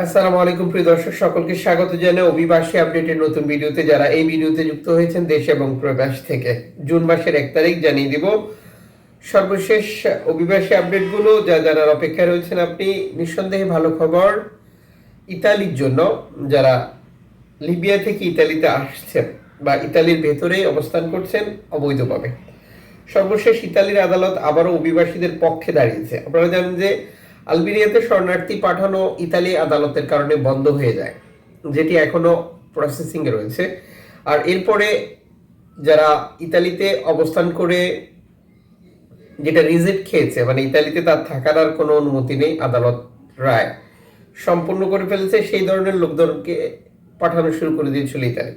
আসসালামু আলাইকুম, প্রিয় দর্শক, সকলকে স্বাগত জানাই অভিবাসী আপডেটের নতুন ভিডিওতে। যারা এই ভিডিওতে যুক্ত হয়েছেন দেশ এবং প্রবাস থেকে, জুন মাসের এক তারিখ জানিয়ে দিব। সর্বশেষ অভিবাসী আপডেটগুলো, যা জানার অপেক্ষায় রয়েছেন আপনি, নিঃসন্দেহে ভালো খবর, ইতালির জন্য, যারা লিবিয়া থেকে ইতালিতে আসছেন বা ইতালির ভেতরেই অবস্থান করছেন অবৈধভাবে। সর্বশেষ ইতালির আদালত আবারও অভিবাসীদের পক্ষে দাঁড়িয়েছে। আপনারা জানেন যে আলবেনিয়াতে শরণার্থী পাঠানো ইতালি আদালতের কারণে বন্ধ হয়ে যায়, যেটি এখনও প্রসেসিংয়ে রয়েছে। আর এরপরে যারা ইতালিতে অবস্থান করে যেটা রিজেক্ট খেয়েছে মানে ইতালিতে তার থাকার আর কোনো অনুমতি নেই, আদালত রায় সম্পূর্ণ করে ফেলেছে, সেই ধরনের লোকজনকে পাঠানো শুরু করে দিয়েছিল ইতালি।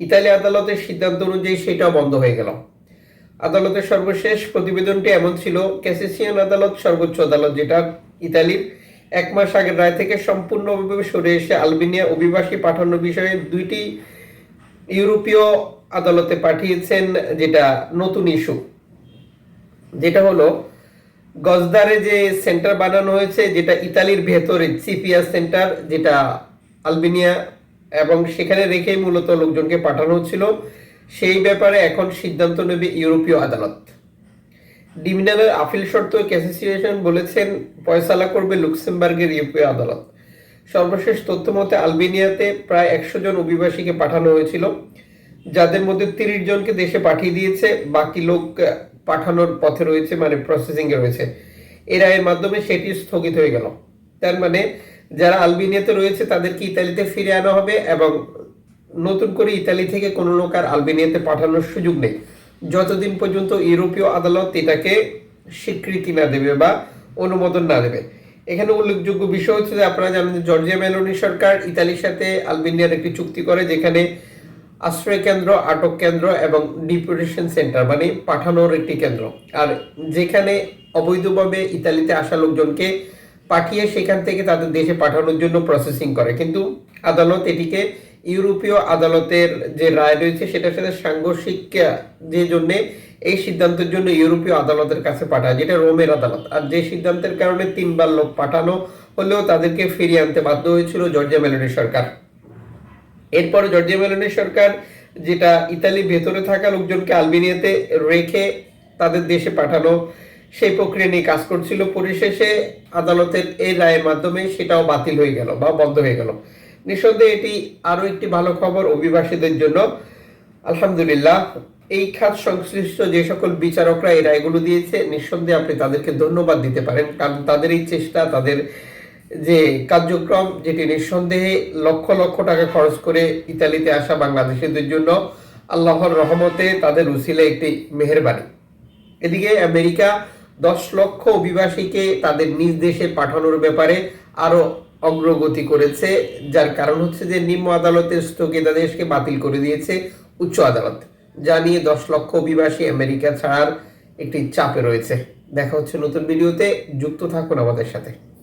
ইতালি আদালতের সিদ্ধান্ত অনুযায়ী সেটাও বন্ধ হয়ে গেল। আদালতের সর্বশেষ প্রতিবেদনটি এমন ছিল, ক্যাসেসিয়ান আদালত সর্বোচ্চ আদালত যেটা ইতালির। এক মাস আগের রায় থেকে সম্পূর্ণভাবে সরে এসে আলবেনিয়া অভিবাসী পাঠানোর বিষয়ে দুইটি ইউরোপীয় আদালতে পাঠিয়েছেন যেটা নতুন ইস্যু। যেটা হলো, গজদারে যে সেন্টার বানানো হয়েছে, যেটা ইতালির ভেতরে সিপিয়া সেন্টার, যেটা আলবেনিয়া এবং সেখানে রেখেই মূলত লোকজনকে পাঠানো হচ্ছিল সেই ব্যাপারে এখন সিদ্ধান্ত নেবে ইউরোপীয় আদালত। ডিমিনালের আপিল শর্ত ক্যাসোসিয়েশন বলেছেন, ফয়সালা করবে লুক্সেমবার্গের ইউরোপীয় আদালত। সর্বশেষ তথ্য মতে আলবেনিয়াতে প্রায় একশো জন অভিবাসীকে পাঠানো হয়েছিল। যাদের মধ্যে তিরিশ জনকে দেশে পাঠিয়ে দিয়েছে, বাকি লোক পাঠানোর পথে রয়েছে মানে প্রসেসিং এ রয়েছে। এর রায়ের মাধ্যমে সেটি স্থগিত হয়ে গেল। তার মানে যারা আলবেনিয়াতে রয়েছে, তাদেরকে ইতালিতে ফিরে আনা হবে এবং নতুন করে ইতালি থেকে কোনো লোক আর আলবেনিয়াতে পাঠানোর সুযোগ নেই। যতদিন পর্যন্ত ইউরোপীয় আদালত এটাকে স্বীকৃতি না দেবে বা অনুমোদন না দেবে। এখানে উল্লেখযোগ্য বিষয় হচ্ছে যে আপনারা জানেন যে জর্জিয়া মেলোনি সরকার ইতালির সাথে আলবেনিয়ার একটি চুক্তি করে যেখানে আশ্রয় কেন্দ্র, আটক কেন্দ্র এবং ডিপুটেশন সেন্টার মানে পাঠানোর একটি কেন্দ্র। আর যেখানে অবৈধভাবে ইতালিতে আসা লোকজনকে পাঠিয়ে সেখান থেকে তাদের দেশে পাঠানোর জন্য প্রসেসিং করে। কিন্তু আদালত এটিকে ইউরোপীয় আদালতের যে রায় রয়েছে, সেটার সাথে সাংঘর্ষিক যে জন্য এই সিদ্ধান্তের জন্য ইউরোপীয় আদালতের কাছে পাঠায়, যেটা রোমের আদালত। আর যে সিদ্ধান্তের কারণে তিনবার লোক পাঠানো হলেও তাদেরকে ফিরিয়ে আনতে বাধ্য হয়েছিল জর্জিয়া মেলোনি সরকার। এরপরে জর্জিয়া মেলোনি সরকার যেটা ইতালি ভেতরে থাকা লোকজনকে আলবেনিয়াতে রেখে তাদের দেশে পাঠানো, সেই প্রক্রিয়া নিয়ে কাজ করছিল। পরিশেষে আদালতের এই রায়ের মাধ্যমে সেটাও বাতিল হয়ে গেল বা বন্ধ হয়ে গেল। নিঃসন্দেহে এটি আরও একটি ভালো খবর অভিবাসীদের জন্য। আলহামদুলিল্লাহ, এই খাত সংশ্লিষ্ট যে সকল বিচারকরা এই রায়গুলো দিয়েছে নিঃসন্দেহে আপনি তাদেরকে ধন্যবাদ দিতে পারেন। কারণ তাদের এই চেষ্টা, তাদের যে কার্যক্রম, যেটি নিঃসন্দেহে লক্ষ লক্ষ টাকা খরচ করে ইতালিতে আসা বাংলাদেশিদের জন্য আল্লাহর রহমতে তাদের উসিলে একটি মেহেরবানি। এদিকে আমেরিকা দশ লক্ষ অভিবাসীকে তাদের নিজ দেশে পাঠানোর ব্যাপারে আরও অগ্রগতি করেছে, যার কারণ হচ্ছে যে নিম্ন আদালতের স্থগিতাদেশকে বাতিল করে দিয়েছে উচ্চ আদালত। যা নিয়ে দশ লক্ষ অভিবাসী আমেরিকা ছাড়ার একটি চাপে রয়েছে। দেখা হচ্ছে নতুন ভিডিওতে, যুক্ত থাকুন আমাদের সাথে।